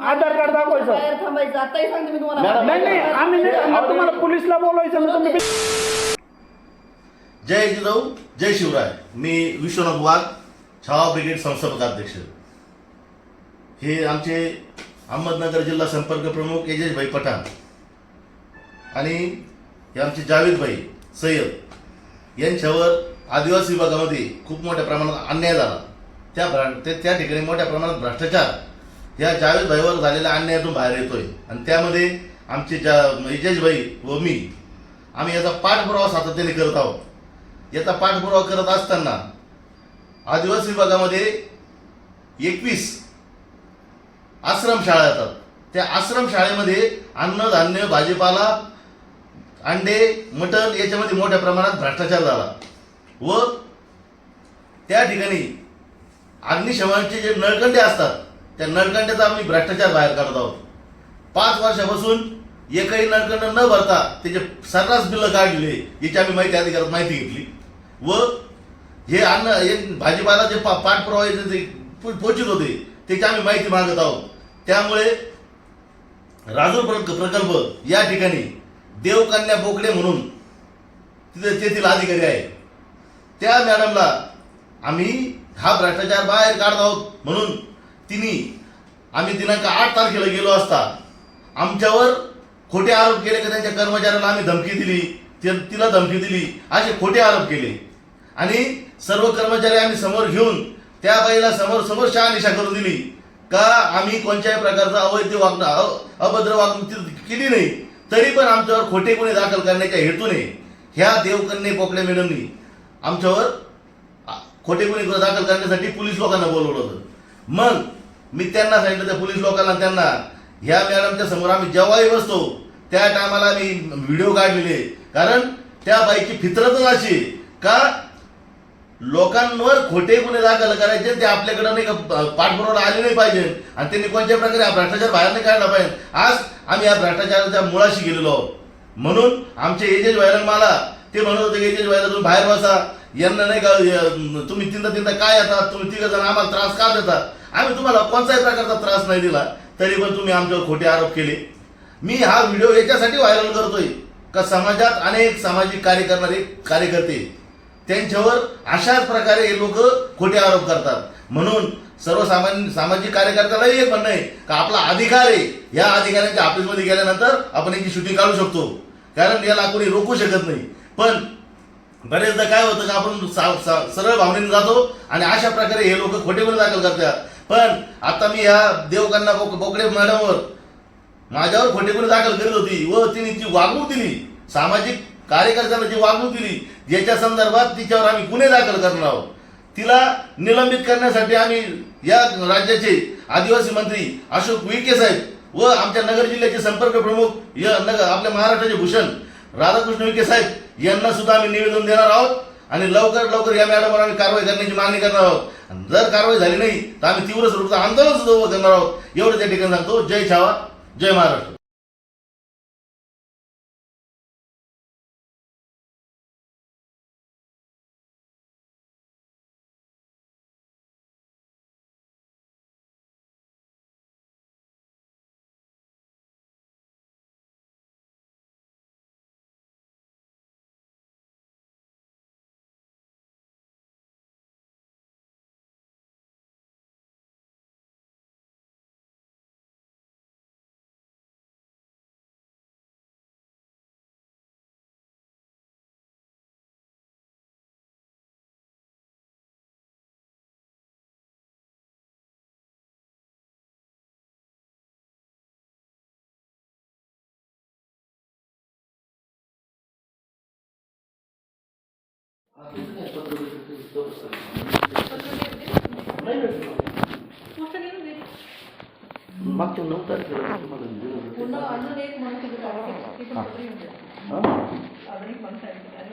आधार card दाखवायचं. बाहेर थांबायचं. आताही सांगते मी तुम्हाला. मॅडम, नाही नाही आम्ही नाही सांगणार तुम्हाला पोलिसला बोलवायचं ना तुम्ही. जय जिजाऊ जय शिवराय. मी विश्वनाथ वाघ छावा ब्रिगेड संस्थापक अध्यक्ष. हे आमचे अहमदनगर जिल्हा संपर्क प्रमुख एजेश भाई पठाण आणि हे आमचे जावेद भाई सय्यद यांच्यावर आदिवासी विभागामध्ये खूप मोठ्या प्रमाणात अन्याय झाला. त्या भ्रा ते त्या ठिकाणी मोठ्या प्रमाणात भ्रष्टाचार या जावेद भाईवर झालेल्या अन्यायातून बाहेर येतोय. आणि त्यामध्ये आमचे जा इजेश भाई व मी आम्ही याचा पाठपुरावा सातत्याने करत आहोत. याचा पाठपुरावा करत असताना आदिवासी विभागामध्ये एकवीस आश्रम शाळा येतात. त्या आश्रम शाळेमध्ये अन्नधान्य भाजीपाला अंडे मटण याच्यामध्ये मोठ्या प्रमाणात भ्रष्टाचार झाला. व त्या ठिकाणी अग्निशमनाचे जे नळकंडे असतात त्या नळकंड्याचा आम्ही भ्रष्टाचार बाहेर काढत आहोत. पाच वर्षापासून एकही नळकंड न भरता त्याचे सर्रास बिल्लं काढले याची आम्ही माहिती अधिकारात माहिती घेतली. व हे अन्न हे भाजीपाला जे पा पाठपुरावा जे- पोचित होते त्याची आम्ही माहिती मागत आहोत. त्यामुळे राजूर प्र- प्रकल्प या ठिकाणी देवकन्या बोकडे म्हणून तिथे तेथील अधिकारी आहे त्या मॅडमला आम्ही हा भ्रष्टाचार बाहेर काढत आहोत म्हणून तिने आम्ही दिनांक आठ तारखेला गेलो असता आमच्यावर खोटे आरोप केले का त्यांच्या कर्मचाऱ्याला आम्ही धमकी दिली ति- तिला धमकी दिली असे खोटे आरोप केले. आणि सर्व कर्मचारी आम्ही समोर घेऊन त्या बाईला समोर समोर शहानिशा करून दिली. का आम्ही कोणत्याही प्रकारचा अवैध वागणं अभद्र वागणूक केली नाही तरी पण आमच्यावर खोटे गुन्हे दाखल करण्याच्या हेतूने ह्या देवकन्या पोकळे मॅडमनी आमच्यावर खोटे गुन्हे दाखल करण्यासाठी पोलीस लोकांना बोलवलं होतं. मग मी त्यांना सांगितलं त्या पोलीस लोकांना त्यांना ह्या मॅडमच्या समोर आम्ही जेव्हाही बसतो त्या टायमाला मी व्हिडिओ काढलेले. कारण त्या बाईची फितरतच अशी का लोकांवर खोटे गुन्हे दाखल करायचे ते आपल्याकडे नाही का पाठपुरावा आले नाही पाहिजे. आणि त्यांनी कोणत्या प्रकारे हा भ्रष्टाचार बाहेर नाही काढला पाहिजे. आज आम्ही या भ्रष्टाचाराच्या मुळाशी गेलेलो आहोत. म्हणून आमचे एजेज व्हायरल मला ते म्हणत होते की एजेज व्हायरल तुम्ही बाहेर बसा. यांना नाही का तुम्ही तिंदा तिंदा काय येतात तुम्ही तिघ जण आम्हाला त्रास का देतात आम्ही तुम्हाला कोणत्याही प्रकारचा त्रास नाही दिला तरी पण तुम्ही आमच्यावर खोटे आरोप केले. मी हा व्हिडिओ याच्यासाठी व्हायरल करतोय का समाजात अनेक सामाजिक कार्य करणारे कार्यकर्ते त्यांच्यावर अशाच प्रकारे हे लोक खोटे आरोप करतात. म्हणून सर्वसामान्य सामाजिक कार्यकर्त्यालाही एक म्हणणं आहे का आपला अधिकार आहे या अधिकाऱ्यांच्या ऑफिसमध्ये गेल्यानंतर आपण याची शूटिंग काढू शकतो. कारण याला कोणी रोखू शकत नाही. पण बरेचदा काय होतं का आपण सरळ भावनेने जातो आणि अशा प्रकारे हे लोक खोटे दाखल करतात. पण आता मी ह्या देवकांना बोक बोकडे मॅडमवर माझ्यावर खोटे गुन्हे दाखल करीत होती व तिने जी वागणूक दिली सामाजिक कार्यकर्त्यांना जी वागणूक दिली ज्याच्या संदर्भात तिच्यावर आम्ही गुन्हे दाखल करणार आहोत. तिला निलंबित करण्यासाठी आम्ही या राज्याचे आदिवासी मंत्री अशोक विखे साहेब व आमच्या नगर जिल्ह्याचे संपर्क प्रमुख या नगर आपल्या महाराष्ट्राचे भूषण राधाकृष्ण विखे साहेब यांना सुद्धा आम्ही निवेदन देणार आहोत. आणि लवकर लवकर या मॅडमवर आम्ही कारवाई करण्याची मागणी करणार आहोत. जर कारवाई झाली नाही तर आम्ही तीव्र स्वरूपाचं आंदोलन सुद्धा करणार आहोत. एवढं त्या ठिकाणी सांगतो. जय छावा जय महाराष्ट्र.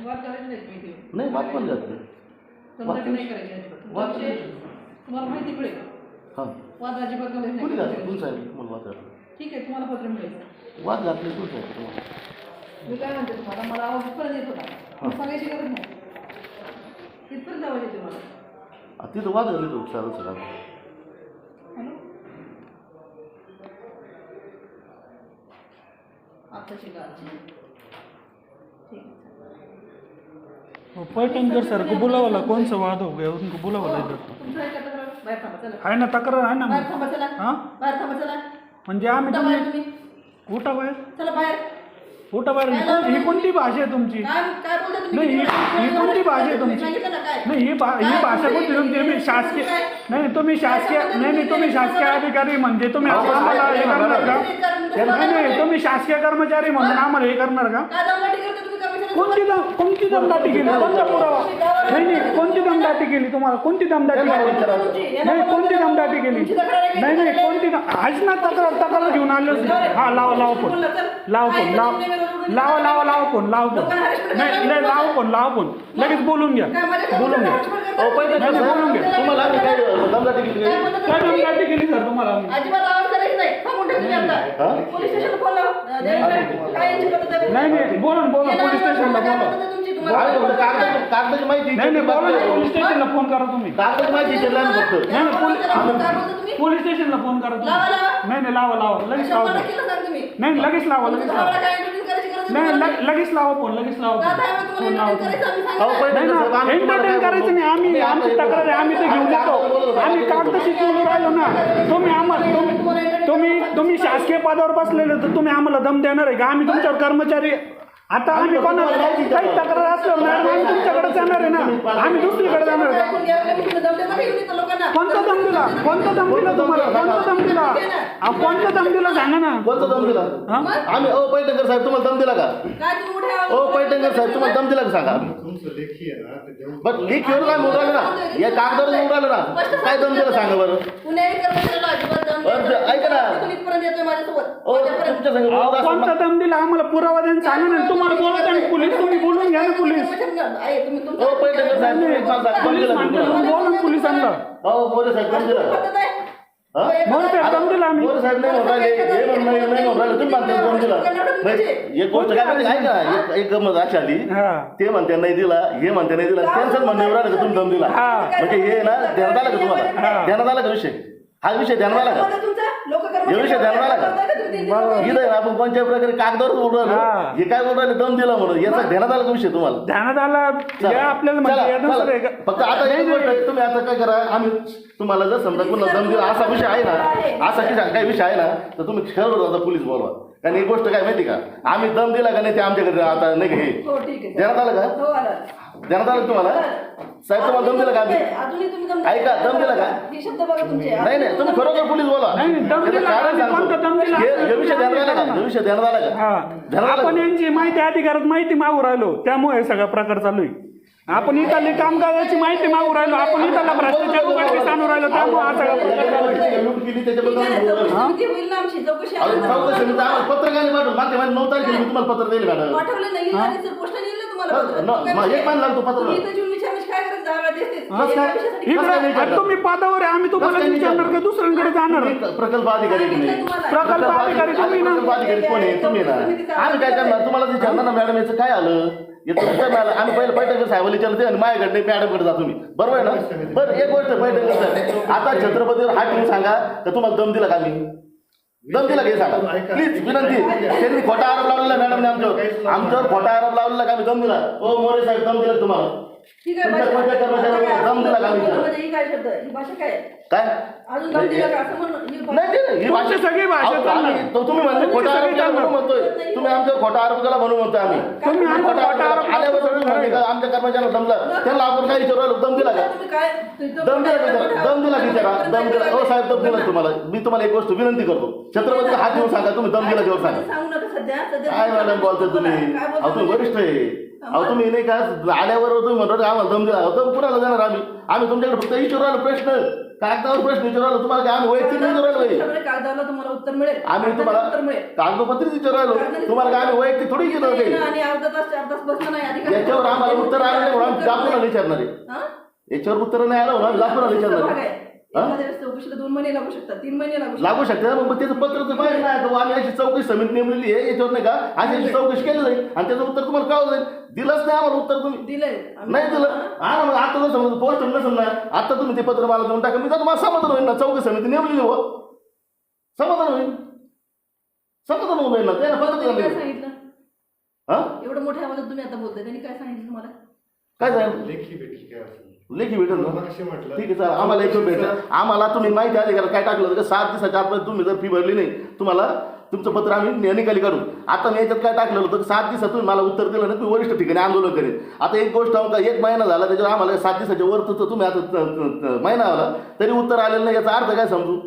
वाद करायचे नाहीत मी इथे. नाही वाद पण जाते नाही तुम्हाला माहिती पडेल हां वाद अजिबात कुणी घातलं तुम्हाला वाद घातलं ठीक आहे तुम्हाला पत्र मिळेल वाद घातले तू सांगितलं तुम्हाला मी काय म्हणते तुम्हाला मला आवाज इथपर्यंत येत होता हा. सांगायची गरज नाही तिथं वाद झाले तो उपचार सगळा हॅलो? पैठण सर को बुला सा वाद हो गया उनको बुला वाला इधर तो ना तक्रार आहे ना म्हणजे आम्ही कुठं बाहेर? चला बाहेर. उठा बाहेर ही कोण- ही कोणती भाषा आहे तुमची? काय काय बोलता तुम्ही नाही, ही- ही कोणती भाषा आहे तुमची? सांगितलं ना काय नाही ही भा ही काय भाषा बोलते? कोणती तुमची तुम्ही शासकीय काय? नाही तुम्ही शासकीय नाही नाही तुम्ही शासकीय अधिकारी म्हणजे तुम्ही आम्हाला हे करणार का? नाही नाही तुम्ही शासकीय कर्मचारी म्हणून आम्हाला हे करणार का? काय दमदाटी करता तुम्ही कर्मचारी? कोणती दम कोणती दमदाटी केली? कोणता पुरावा? नाही नाही कोणती दमदाटी केली तुम्हाला? कोणती दमदाटी केली? नाही कोणती दमदाटी केली? नाही नाही कोणती आज ना तक्रार तक्रार घेऊन आले हा लावा लावा फोन. लावा फोन लाव लावा लावा लावा फोन लावा फोन. नाही नाही लावा फोन लावा फोन. लगेच बोलून घ्या. बोलून घ्या. बोलून घ्या. तुम्हाला काय दमदाटी केली काय? दमदाटी केली सर तुम्हाला नाही? नाही नाही. बोला ना, बोला. पोलीस स्टेशनला बोला. कागदाची माहिती नाही नाही पोलीस स्टेशनला फोन करा तुम्ही. कागदाची माहिती फक्त. नाही नाही पोलीस? पोलीस स्टेशनला फोन करा लावा, तुम्ही. लावा. नाही नाही लावा लावा. लगेच लावा फोन. नाही लगेच लावा लगेच लावा. नाही? लग- लगेच लावा फोन लगेच लावा फोन. लावा. नाही ना एंटरटेन करायचं नाही. आम्ही? आमची तक्रार आहे आम्ही ते घेऊन येतो. आम्ही कागदाशी राहिलो ना. तुम्ही आम्हाला तुम्ही तुम्ही तुम्ही शासकीय पदावर बसलेले तर तुम्ही आम्हाला दम देणार आहे का? आम्ही तुमच्यावर कर्मचारी आता आम्ही कोणाला काही तक्रार असल्यावर मॅडम आम्ही तुमच्याकडे जाणार आहे ना. आम्ही दुसरीकडे जाणार आहे. ऐकून घ्या, मी तुम्ही दम देता का येऊन इथं लोकांना? कोणता दम दिला कोणता दम दिला तुम्हाला? कोणता दम दिला अहो, कोणता दम दिला सांगा ना? कोणता दम दिला हा? आम्ही ओ पैठणकर साहेब तुम्हाला दम दिला का ओ पैठणकर साहेब तुम्हाला दम दिला का सांगा? तुमचं लेखी आहे ना ते देऊन बट लीक येऊन काय म्हणून राहिलं ना. या कागदावर राहिलं ना. काय दम दिला सांगा बरं. ऐका ना. ओ. तुमच्या संग बोलत असताना- कोणता दम दिला आम्हाला पुरावा द्या सांगा ना तुम्हाला बोलत आहे पोलीस तुम्ही बोलून घ्या ना पोलीस. साहेब तुम्ही दिला म्हणते तुम्हाला? ना पोलिसांना हो मोरे साहेब दम दिला पद्धत आहे. हा? हो, एखादा- मोरे साहेब, दम दिला आम्ही. मोरे साहेब नाही म्हणून राहिले. हे म्हणून नाही नाही म्हणून राहिले. तुम्ही म्हणता दम दिला. नाही एक गोष्ट काय माहिती आहे का? एक एक गमत अशी आली. हा. ते म्हणते नाही दिला. हे म्हणते नाही दिला. त्यांचं म्हणणं एवढं आलं का तुम्ही दम दिला? हा. म्हणजे हे ना ध्यानात आलं का तुम्हाला? हा. ध्यानात आला का विषय? हा विषय ध्यानात आला का लोक हे विषय ध्यानात आला का? इथं आहे ना आपण कोणत्याही प्रकारे कागदावर बोलू राहिलो हा. हे काय राहिले दम दिला म्हणून. याचा ध्यानात आला का विषय तुम्हाला? ध्यानात आला. चला. आपल्याला म्हणजे चला, हे का- फक्त आता एक गोष्ट आहे, तुम्ही आता काय करा? आम्ही तुम्हाला जर समजा पुन्हा दम दिला असा विषय आहे ना असा किशा काही विषय आहे ना तर तुम्ही खरं आता पोलीस बोलवा. कारण एक गोष्ट काय माहिती का? आम्ही दम दिला का नाही ते आमच्याकडे आता नाही का हे? हो ठीक आहे. ध्यानात आलं का? हो आला. ध्यानात आलं का तुम्हाला? साहेब तुम्हाला दम दिला का आम्ही? अजूनही तुम्ही दम ऐका, दम दिला का? हे शब्द बघा तुमचे. नाही नाही तुम्ही खरोखर पोलीस बोला. नाही, नाही, दम त्याचं दिला कारण का? कोणता दम दिला? सांगतो हे हे विषय का? हे विषय हा. आपण? यांची माहिती अधिकारात माहिती मागू राहिलो. त्यामुळे हे सगळा प्रकार चालू आहे. आपण इथली कामगाराची माहिती मागू राहिलो. आपण इथला भ्रष्टाचार उघडकीस आणू राहिलो. त्यामुळे हा सगळा प्रकार चालू आहे. लूट केली त्याच्याबद्दल ठीक आहे, आम्ही बोलू राहिलो. चौकशी किती होईल ना आमची. चौकशी अहो, आहे ना. चौकशी मी तर आम्हाला पत्रकाने पाठवलं मागच्या महिन्यात नऊ तारखेला मी तुम्हाला पत्र दिले मॅडम पाठवलं नाही. येईल आणि सर पोस्टाने येईल ना तुम्हाला हा, पत्र. न- काय मग विषय? एक महिना लागतो पत्र. तुम्ही इथं येऊन विचारण्याची काय गरज दहा वेळा देतेच. हा, एका सर. विषयासाठी इकडे कसं नाही आता तुम्ही पदावर आहे आम्ही तुम्हाला कसं विचारणार का दुसऱ्यांकडे जाणार तुम्ही प्रकल्प अधिकारी तुम्ही सांगितलं तुम्हाला. प्रकल्प अधिकारी तुम्ही ना प्रकल्प अधिकारी कोण आहे तुम्ही ना आम्ही काय करणार तुम्हाला विचारणार ना मॅडम याचं काय आलं याचं उत्तर नाही आलं आम्ही पहिलं पैठणकर साहेबाला विचारलं ते आणि माझ्याकडे मॅडमकडे जा तुम्ही बरोबर आहे ना बरं एक गोष्ट पैठणकर साहेब आता छत्रपतीवर हात ठेवून सांगा का तुम्हाला दम दिला का मी दम दिला हे सांगा. प्लीज विनंती. त्यांनी खोटा आरोप लावलेला मॅडमने आमच्यावर. आमच्यावर खोटा आरोप लावलेला का? मी दम दिला. ओ मोरे साहेब दम दिला तुम्हाला. ठीक आहे, तुमच्या भाषा- कोणत्या कर्मचाऱ्याला दम दिला का मी विचार? म्हणजे ही काय शब्द? ही भाषा काय? आहे? काय? अजून दम दिला का? असं म्हणून ही भाषा- नाही ते नाही, ही भाषा सगळी भाषा अहो, चालणार. आम्ही- तो तुम्ही म्हणले तुमची खोटा आरोप केला म्हणून. म्हणतोय. तुम्ही आमच्यावर खोटा आरोप केला म्हणून म्हणतोय आम्ही. तुम्ही आमचा खोटा खोटा आरोप आल्यावर तुम्ही म्हणले का आमच्या कर्मचाऱ्याला दमला त्यांना आपण काय विचारू राहिलो? दम दिला का? तुम्ही काय तुमचं- दम दिला का विचारा? दम दिला की विचारा दम दिला. हो साहेब दम दिला तुम्हाला. मी तुम्हाला एक गोष्ट विनंती करतो. छत्रपतीला हात देऊन सांगा. तुम्ही दम दिला जेव्हा सांगा. सांगू नका. सध्या सध्या काय मॅडम बोलतोय तुम्ही? काय अहो? तुम्ही वरिष्ठ आहे. अहो तुम्ही नाही का? आल्यावर तुम्ही म्हणतो आम्हाला दम दिला अहो, दम कुणाला देणार आम्ही? आम्ही तुमच्याकडे फक्त विचारू राहिलो प्रश्न कागदावर प्रश्न विचारू राहिलो तुम्हाला काय? आम्ही वैयक्तिक नाही विचारू राहिलो तुमच्याकडे कागदाला तुम्हाला उत्तर मिळेल. आम्ही तुम्हाला उत्तर मिळेल. कागदपत्री विचारू राहिलो तुम्हाला काय? आम्ही वैयक्तिक थोडी आणि काही? अर्धा तास चार तास बसणं नाही याच्यावर आम्हाला उत्तर आलं नाही म्हणून आम्ही दाखवून विचारणार आहे हा? याच्यावर उत्तर नाही आलं म्हणून आम्ही तुमचा विचारणार आहे? एखाद्या वेळेस चौकशीला दोन महिने लागू शकतात तीन महिने लागू शकतात. लागू शकते ना मग त्याचं पत्र तर पाहिजे नाही आम्ही अशी चौकशी समिती नेमलेली आहे याच्यावर नाही का? अशी अशी चौकशी केली जाईल आणि त्याचं उत्तर तुम्हाला काय जाईल. दिलंच नाही आम्हाला उत्तर तुम्ही. दिलंय. आम्ही- नाही दिलं. हा? ना मग आता जर समजा पोस्ट नसेल ना आता तुम्ही ते पत्र मला देऊन टाका. मी तर तुम्हाला समाधान होईल ना चौकशी समिती नेमलेली हो. समाधान होईल. समाधान होईल ना त्याला पत्र तुम्ही काय दिलं. सांगितलं? हा? एवढं मोठ्या आवाजात तुम्ही आता बोलताय त्यांनी काय सांगितलं तुम्हाला? काय झालं लेखी भेटली काय असेल लेखी भेटेल ना? ठीक आहे सर आम्हाला एक भेटेल. आम्हाला तुम्ही माहिती आली का काय टाकलं होतं? का सात दिवसाच्या आतमध्ये तुम्ही जर फी भरली नाही तुम्हाला तुमचं पत्र आम्ही निकाली काढू. आता मी याच्यात काय टाकलं होतं? सात दिवसात तुम्ही मला उत्तर दिलं नाही तुम्ही वरिष्ठ ठिकाणी आंदोलन करेन आता एक गोष्ट एक महिना झाला त्याच्यावर आम्हाला सात दिवसाच्या वर तुम्ही आता महिना आला तरी उत्तर आलेलं नाही याचा अर्थ काय समजू?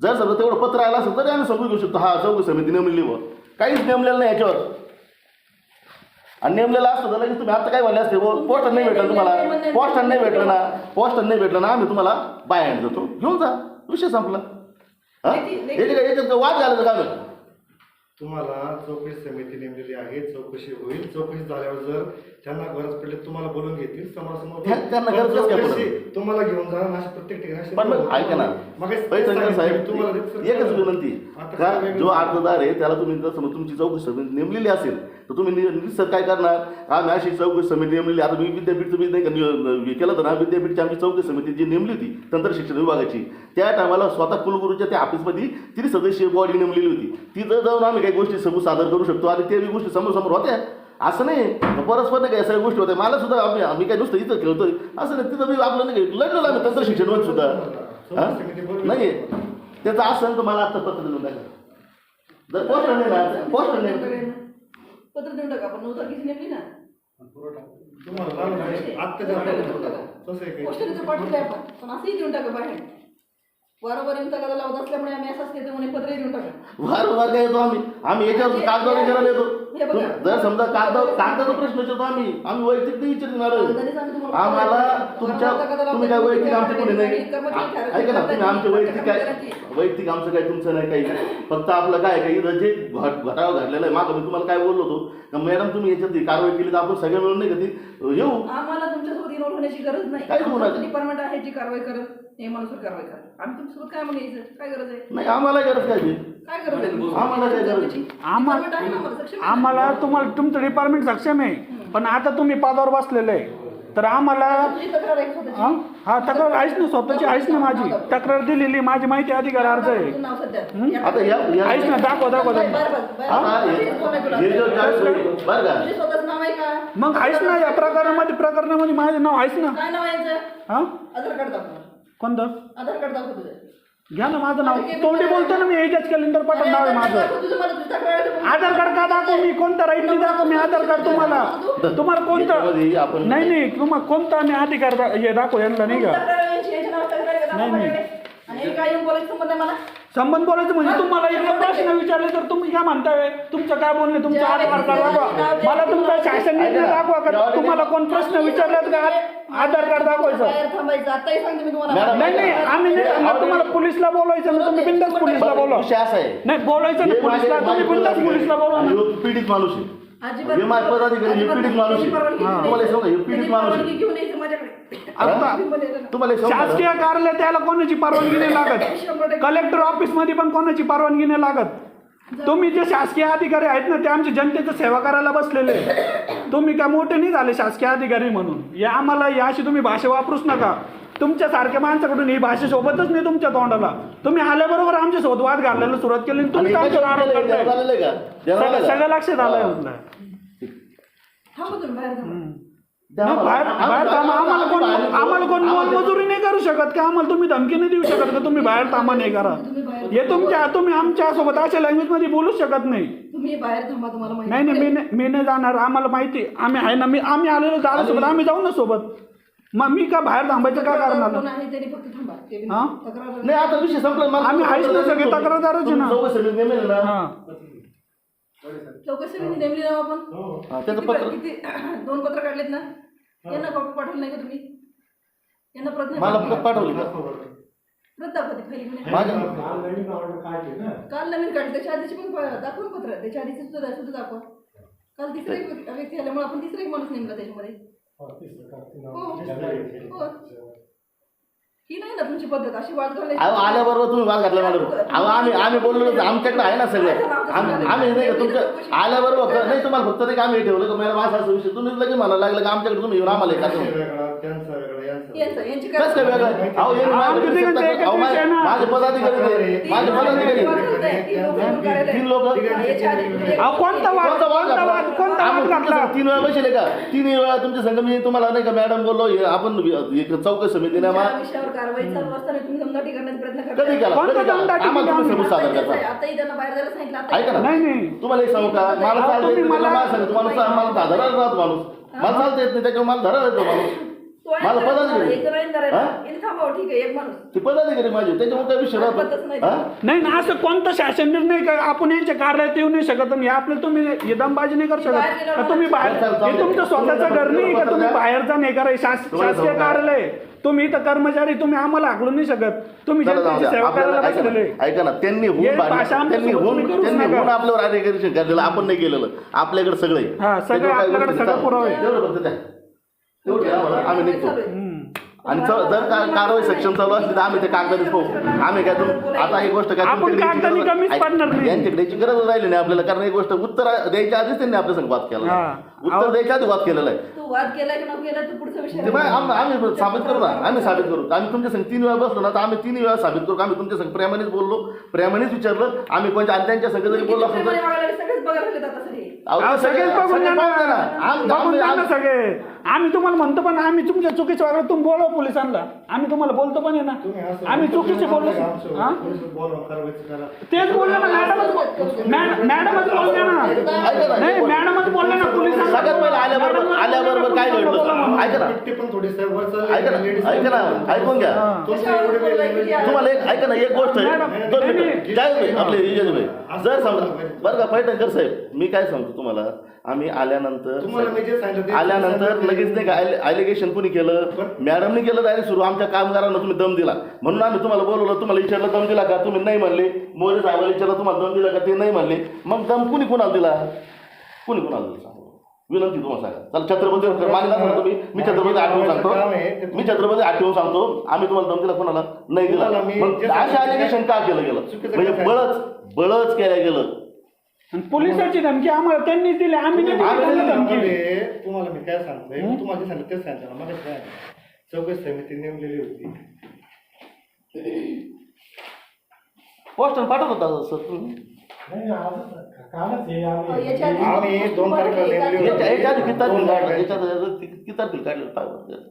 जर समजा तेवढं पत्र आलं असेल तरी आम्ही समजून घेऊ शकतो. हा चौकशी समिती नेमलेली बुवा काहीच नेमलेलं नाही याच्यावर. आणि नेमलेलं असतं तर लगेच तुम्ही आता काय म्हणले असते पोस्टर नाही भेटलं तुम्हाला. पोस्टर नाही भेटलं ना पोस्टर नाही भेटलं ना आम्ही तुम्हाला बाय हँड देतो. घेऊन जा विषय संपला. हा? याच्या काय याच्यात काय वाद का नाही? तुम्हाला चौकशी समिती नेमलेली आहे चौकशी होईल. चौकशी झाल्यावर जर त्यांना गरज पडली तुम्हाला बोलून घेतील समोरासमोर. त्या- त्यांना गरज चौकशी तुम्हाला घेऊन जाणार अशा प्रत्येक ठिकाणी अशी पण मग ऐका ना साहेब तुम्हाला एकच. विनंती. जो? अर्जदार आहे त्याला तुम्ही जर समजा तुमची चौकशी समिती नेमलेली असेल तर तुम्ही नि- निश्चित काय करणार? आम्ही अशी चौकशी समिती नेमलेली. आता मी विद्यापीठचं मी नाही का केलं होतं ना? विद्यापीठची आमची चौकशी समिती जी नेमली होती तंत्र शिक्षण विभागाची. त्या टायमाला स्वतः कुलगुरूच्या त्या ऑफिसमध्ये तीन सदस्यीय बॉडी नेमलेली होती. तिथं जाऊन आम्ही काही गोष्टी समोर सादर करू शकतो आणि त्या गोष्टी समोर समोर होत्या. असं नाही. परस्पर नाही काही सगळ्या गोष्टी होत्या? मला सुद्धा आम्ही आम्ही काय नुसतं इथं खेळतोय. असं नाही. तिथं मी आपलं नाही लढलो आम्ही तंत्र शिक्षणमध्ये सुद्धा. हा? नाही त्याचं असं तर मला आता पत्र देऊन टाका जर पोस्टर नाही पोस्टर नाही पत्र देऊन टाका. आपण नऊ तारखेची नेमली ना? तुम्हाला लावलं नाही. आत्ता जर तसं आहे काही. पोस्टर पाठवलंय आपण. पण असंही देऊन टाका बाहेर. वारंवार येऊन लावत असल्यामुळे आम्ही असंच घेतो म्हणे पत्रही देऊन टाका. वारंवार काय येतो आम्ही आम्ही याच्यावर कागदावर विचारायला येतो. जर समजा कागदावर कागदाचा प्रश्न विचारतो आम्ही आम्ही वैयक्तिक नाही विचारणार तुम्हाला आम्हाला तुमच्या. तुम्ही काय वैयक्तिक आमचे कोणी नाही. ऐका ना तुम्ही आमचे वैयक्तिक काय. वैयक्तिक आमचं काय तुमचं नाही काही फक्त आपलं काय काही जे घट- घटाव घडलेलं आहे मागं मी तुम्हाला काय बोललो होतो का मॅडम तुम्ही याच्यात कारवाई केली तर आपण सगळे मिळून नाही का ती येऊ आम्हाला तुमच्यासोबत इन्व्हॉल्व होण्याची गरज नाही काहीच होणार. डिपार्टमेंट आहे जी कारवाई करत नियमानुसार कारवाई करा आम्ही तुमच्यासोबत काय म्हणून यायचं काय गरज आहे नाही आम्हाला गरज काय काय गरज आहे आम्हाला काय गरज आहे? आम्हा- Department आहे ना आम्हाला, सक्षम आहे. आम्हाला तुम्हाला तुमचं डिपार्टमेंट सक्षम आहे. पण आता तुम्ही पदावर बसलेले आहे. तर आम्हाला तुझी तक्रार आहे स्वतःची. हा? हा तक्रार आहेच ना स्वतःची आहेच ना माझी. तक्रार दिलेली माझी माहिती अधिकार अर्ज आहे. तुझं नाव सध्या. आता या या- आहेच ना दाखवा दाखवा बाहेर- दाखवा. बाहेर बस, बाहेर आता बस. हे- कोण आहे तुला? हे जो ज्यावेळेस होईल, बरं का? तुझे स्वतःचं नाव आहे का? मग आहेच ना या प्रकरणामध्ये प्रकरणामध्ये माझं नाव आहेच ना. काय नाव आहे याचं? हा? आधार कार्ड दाखव. कोणतं? आधार कार्ड दाखव तुझं. घ्या ना माझं नाव. तोंडी बोलतो ना मी एजाज कॅलेंडर पटन नाव आहे माझं. आधार कार्ड का दाखवू? मी कोणतं राईटली दाखवू? मी आधार कार्ड तुम्हाला. तुम्हाला कोणतं? आपण नाही नाही तुम्हाला कोणता मी अधिकार दा- हे दाखवू यांना नाही का? नाही, नाही. संबंध आहे मला? संबंध बोलायचं म्हणजे तुम्हाला एकदा प्रश्न विचारले तर तुम्ही काय म्हणताय? तुमचं काय बोलणे? तुमचं आधार कार्ड दाखवा. मला तुमचा शासन निर्णय दाखवा का? तुम्हाला कोण प्रश्न विचारलात का? आधार कार्ड दाखवायचं. बाहेर थांबायचं. आताही सांगते मी तुम्हाला. मॅडम, नाही नाही आम्ही नाही तुम्हाला पोलिसला बोलायचं ना तुम्ही बिंदास पोलिसला बोला. विषय असा आहे. नाही बोलायचं ना हे पोलिसला माझे- तुम्ही बिंदास पोलिसला बोला ना. ह्यो पीडित माणूस आहे अजिबात हे माझे पदाधिकारी हे अजिबात पीडित माणूस त्यांची परवानगी आहे घेऊन तुम्हाला हे यायचं. सांगू का, हे पीडित त्यांची माणूस परवानगी आहे घेऊन यायचं माझ्याकडे. आता तुम्ही बोलायचं ना. तुम्हाला हे सांगू का? शासकीय कार्यालय त्याला कोणाची परवानगी नाही लागत. कलेक्टर ऑफिसमध्ये पण कोणाची परवानगी नाही लागत. तुम्ही जे शासकीय अधिकारी आहेत ना ते आमच्या जनतेचं सेवा करायला बसलेले. तुम्ही काय मोठे नाही झाले शासकीय अधिकारी म्हणून. या आम्हाला या अशी तुम्ही भाषा वापरूच नका. तुमच्या सारख्या माणसाकडून ही भाषा सोबतच नाही तुमच्या तोंडाला. तुम्ही आल्याबरोबर आमच्यासोबत वाद घालायला सुरुवात केली आणि तुम्ही आमच्यावर आरोप करताय. सगळं लक्षात आलंय म्हटलं बाहेर बाहेर थांबा आम्हाला कोण आम्हाला- कोण मोलमजुरी नाही करू शकत की? आम्हाला तुम्ही धमकी नाही देऊ शकत का? तुम्ही बाहेर थांबा नाही करा. हे तुमच्या तुम्ही आमच्यासोबत अशा लँग्वेजमध्ये बोलूच शकत नाही. तुम्ही बाहेर थांबा तुम्हाला माहिती नाही नाही मी. नाही मी नाही जाणार. आम्हाला माहिती आम्ही आहे ना मी आम्ही आलेलो दादा सोबत. आम्ही जाऊ ना सोबत. मग मी का बाहेर थांबायचं का करणार? कोण आहे? त्यांनी फक्त थांबा. ते बी- हा? तक्रार नाही आता विषय संपला. मला- आम्ही आहेच ना सगळे तक्रारदारच आहे ना. तुम्ही चौघं सगळे नेमेल ना. हा. चौकशी नेमली ना आपण? हा, त्याचं किती पत्र किती दोन पत्र काढलेत ना? यांना कॉपी पाठवली नाही का तुम्ही? यांना मला पाठवली? पाठवली का? प्रत दाखवा ती फाईल म्हणे. माझ्या काल नवीन काढली त्याच्या आधीची पण प- दाखवा ना पत्र त्याच्या आधीची सुद्धा सुद्धा दाखवा. काल तिसरा एक व्यक्ती व्यक्ती आल्यामुळे आपण तिसरा एक माणूस नेमला त्याच्यामध्ये. हो हो. ही नाही ना तुमची पद्धत अशी वाद घालायची अहो आल्याबरोबर तुम्ही वाद घातला मॅडम अहो आम्ही आम्ही बोललो आमच्याकडे आहे ना सगळं. आम्ही आम्ही नाही का तुमचं आल्याबरोबर क- नाही तुम्हाला फक्त नाही का आम्ही हे ठेवलं का? मॅडम असा असा विषय तुम्ही लगेच म्हणायला लागलं का? आमच्याकडे तुम्ही येऊन आम्हाला हे का विषय वेगळा त्यांचा वेगळा. यांचा. यांचं यांची कसं काय वेगळं अहो हे आमच्या तिघांचं एकच अहो, विषय माझे ना. माझे पदाधिकारी ते- माझे पदाधिकारी नाही, तीन लोकं येऊन कार्यालय. तीन लोकं? याच्या आधी तुम्ही एक- अहो कोणता वाद? कोणता वाद कोणता वाद? घातला? कोणता आम्ही वाद तुमच्या संग तीन वेळा बसले का? तीन वेळा तुमच्या संघ मी तुम्हाला नाही का मॅडम बोललो हे आपण एक चौकशी विषयावर कारवाई चालू असताना तुम्ही दमदाटी करण्याचा प्रयत्न करताय. कधी केला? कोणता कधी केला? दमदाटी आम्हाला तुम्ही केली सबूत सादर आताही करता आताही त्यांना बाहेर जायला सांगितलं. आता ऐका ना. नाही नाही. तुम्हाला एक सांगू का? मला अहो, चालता येत तुम्ही नाही मला- मला माणूस मला धरायला राहतो माणूस. मला चालता येत नाही त्याच्यावर मला धरायला येतो माणूस. मला पदाधिकारी. हा? इथे थांबावं, ठीक आहे एक माणूस. ते पदाधिकारी माझे त्याच्यामुळे काय विषय राहतो? नाही. हा? नाही ना असं कोणतं शासन निर्णय का आपण यांच्या कार्यालयात येऊ नाही शकत. आणि आपलं तुम्ही दमबाजी नाही करू बाहेर शकत का तुम्ही बाहेर. हे तुमचं स्वतःचं घर नाही का? तुम्ही बाहेरचा नाही करा. हे शास- शासकीय? कार्यालय तुम्ही इथं कर्मचारी तुम्ही आम्हाला हाकलू नाही शकत. तुम्ही चला जाऊ जनतेची द्या. सेवा आपल्याला करायला ऐका बसलेले ना, ऐका ना. त्यांनी हे होऊन भाषा बांधलं- आमच्या त्यांनी होऊन तुम्ही करूच त्यांनी नका. होऊन आपल्यावर अधिकारी केलेलं आपण नाही केलेलं. आपल्याकडे सगळे हा, सगळं आपल्याकडे सगळं पुरावे. तेवढं फक्त द्या. तेवढं द्या मला, आम्ही निघतो. आणि जर का कारवाई सक्षम चालू असली तर आम्ही ते कागदानेच पाहू. आम्ही काय तुम आता ही गोष्ट काय आपण कागदाने गरज- कमीच ऐक, पडणार नाही. यांच्याकडे यायची गरज राहिली नाही आपल्याला कारण ही गोष्ट उत्तर द्यायच्या आधीच त्यांनी आपल्या संग वाद केला. हा. उत्तर द्यायच्या आधी वाद केलेला आहे. तू वाद केलाय की पुढचा विषय ते आम- आम्ही साबित करू ना आम्ही साबित करू. आम्ही तुमच्या संग तीन वेळा बसलो ना तर आम्ही तीन वेळा साबित करू. आम्ही तुमच्या संग प्रेमानेच बोललो प्रेमानेच विचारलं. आम्ही कोणत्या आणि त्यांच्या संग जरी बोललो असलो तर सगळेच बघायला आता सगळे. अहो, अहो, सगळेच बघून जाणार. आम- बघून जाणार सगळे. आम्ही तुम्हाला म्हणतो पण आम्ही तुमच्या चुकीच्या वागलं तुम्ही बोलवा पोलिसांना आम्ही तुम्हाला बोलतो पण आहे ना. आम्ही चुकीचे बोललो. हा. तेच बोलले ना मॅडमच मॅड- मॅडमच बोलले ना. ऐका ना, नाही हे बोल. मॅडमच बोलले ना पोलिसांना सगळ्यात पहिलं आल्याबरोबर मॅडमच आल्याबरोबर काय बोलले, घडलं? पोलिसांना बोला ऐका ना. बिबटे पण थोडी साहेब वर चालले, ऐका ना. ladies ऐका ना. ऐकून घ्या. तुमचं एवढे वेळ language- तुम्हाला एक ऐका ना एक गोष्ट आहे. दोन मिनिटं. आपले विजय भाई जर समजा बरं का पैठणकर साहेब मी काय सांगतो तुम्हाला? आम्ही आल्यानंतर तुम्हाला मी जे सांगितलं ते- आल्यानंतर लगेच नाही का ॲलिगेशन कुणी केलं? मॅडमनी केलं डायरेक्ट सुरू. आमच्या कामगारांना तुम्ही दम दिला. म्हणून आम्ही तुम्हाला बोलवलं तुम्हाला विचारलं दम दिला का? तुम्ही नाही म्हणले. मोरे साहेबाला विचारलं तुम्हाला दम दिला का? ते नाही म्हणले. मग दम कुणी कुणाला दिला? कुणी कुणाला दिला विनंती तुम्हाला सांगा. चल छत्रपती मान्यता सांगतो मी मी छत्रपती आठवून सांगतो. मी छत्रपती आठवून सांगतो. आम्ही तुम्हाला दम दिला कोणाला नाही दिला. अशा ॲलिगेशन का केलं गेलं? म्हणजे बळच बळच केलं गेलं. आणि पोलिसाची धमकी आम्हाला त्यांनी दिली. आम्ही नाही दिली आम्ही त्यांना नाही धमकी. तुम्हाला मी काय सांगतोय मी तुम्हाला जे सांगितलं तेच सांगितलं ना. मला काय चौकशी समिती नेमलेली होती. पोस्टर पाठवत होता सर तुम्ही? याच्या आधी- आम्ही दोन तारखेला नेमली होती. याच्या याच्या आधी किती तारखेला दोन काढलं तारखेला. किती?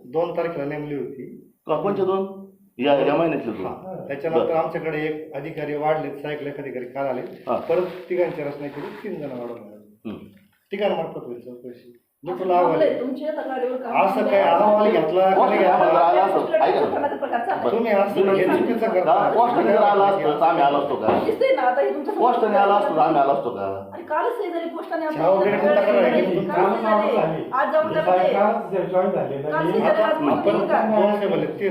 दोन नेमली होती. का- कोणच्या दोन? या या महिन्यातले दोन. त्याच्यानंतर आमच्याकडे एक अधिकारी वाढले सहायक अधिकारी काल आले हा. परत तिघांची रचना केली तीन जण वाढवले हम्म. तिघांमार्फत होईल चौकशी. असं काय अहवाल घेतला का नाही पोस्टर घेतला? आला ऐका ना. चाललाय. तुम्ही असं हे चुकीचं करता. जर आला असतं. तर आम्ही आलो असतो का? दिसतंय ना आता तुमच्या पोस्टरने आला असतो. तर आम्ही आलो असतो का? पोस्टाने आपण-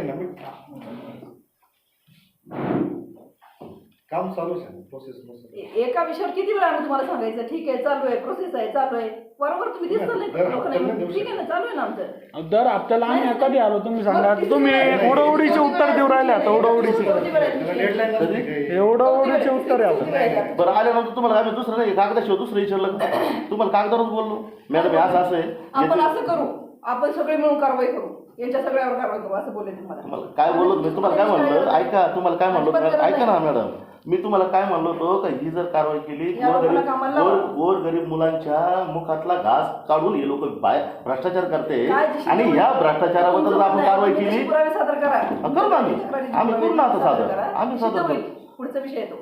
ना मी- काम चालूच आहे प्रोसेस एका विषयावर किती वेळा आम्ही तुम्हाला सांगायचं ठीक आहे चालू आहे प्रोसेस आहे चालू आहे. बरोबर तुम्ही दिसत दर नाही हप्त्याला लोकांना देऊ ठीक आहे ना चालू आहे ना आमचं. दर हप्त्याला आम्ही कधी आलो तुम्ही सांगा तुम्ही उडवडीचे उत्तर देऊ राहिले आता हे उडवडीचे उत्तर आहे आता. बरं आल्यानंतर तुम्हाला आम्ही दुसरं नाही कागदाशिवाय दुसरं विचारलं का? तुम्हाला कागदावरच बोललो. मॅडम हे असं असं आहे. आपण याची- असं करू. आपण सगळे मिळून कारवाई करू. यांच्या सगळ्यावर कारवाई करू असं बोलले तुम्हाला. तुम्हाला काय बोललो? मी तुम्हाला काय म्हणलं? ऐका तुम्हाला काय म्हणलो? ऐका ना. मॅडम. मी तुम्हाला काय म्हणलो होतो का ही जर कारवाई केली या लोकांना गोरगरीब कामाला गोर. गोरगरीब मुलांच्या मुखातला घास काढून हे लोक बाहेर भ्रष्टाचार करते. आणि ह्या भ्रष्टाचाराबद्दल जर आपण कारवाई केली? पुरावे सादर करा. करू ना आम्ही. आम्ही करू ना आता सादर. करा. आम्ही सादर. करू. पुढचा विषय येतो.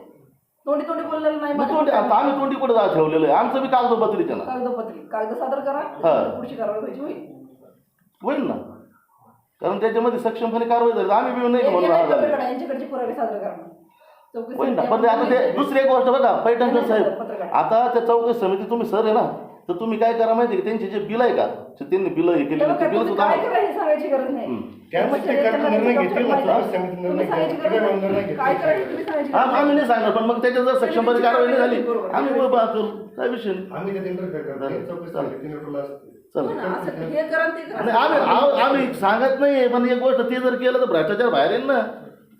तोंडी तोंडी बोललेलं नाही मग तोंडी आता आम्ही तोंडी कुठे जा ठेवलेलं आहे? आमचं बी कागदोपत्री त्याला कागदपत्री. कागद सादर करा. हा. पुढची कारवाई व्हायची होईल. होईल ना. कारण त्याच्यामध्ये सक्षमपणे कारवाई झाली. आम्ही बी नाही म्हणून यांच्याकडचे पुरावे सादर करा. होईल ना पण ते आता ते दुसरी एक गोष्ट बघा पैठणकर साहेब. आता त्या चौकशी समिती तुम्ही सर आहे ना तर तुम्ही काय करा माहिती का? त्यांची जे बिल आहे का त्यांनी बिल हे केली ते बिल सुद्धा काय आम्हाला- करा हे सांगायची गरज नाही. ते निर्णय घेतील ना, समिती निर्णय घेतील. तुम्ही सांगायची हा आम्ही नाही. सांगणार पण मग त्याच्यात जर सक्षमपणे कारवाई नाही झाली आम्ही बाबा करू काय विषय नाही. आम्ही इंटरफेअर करतो चौकशी समिती आम्ही सांगत नाही पण एक गोष्ट ते जर केलं तर भ्रष्टाचार बाहेर येईल ना.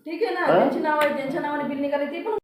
ठीक आहे ना? त्यांची नाव आहे त्यांच्या नावाने बिल निघाले ते पण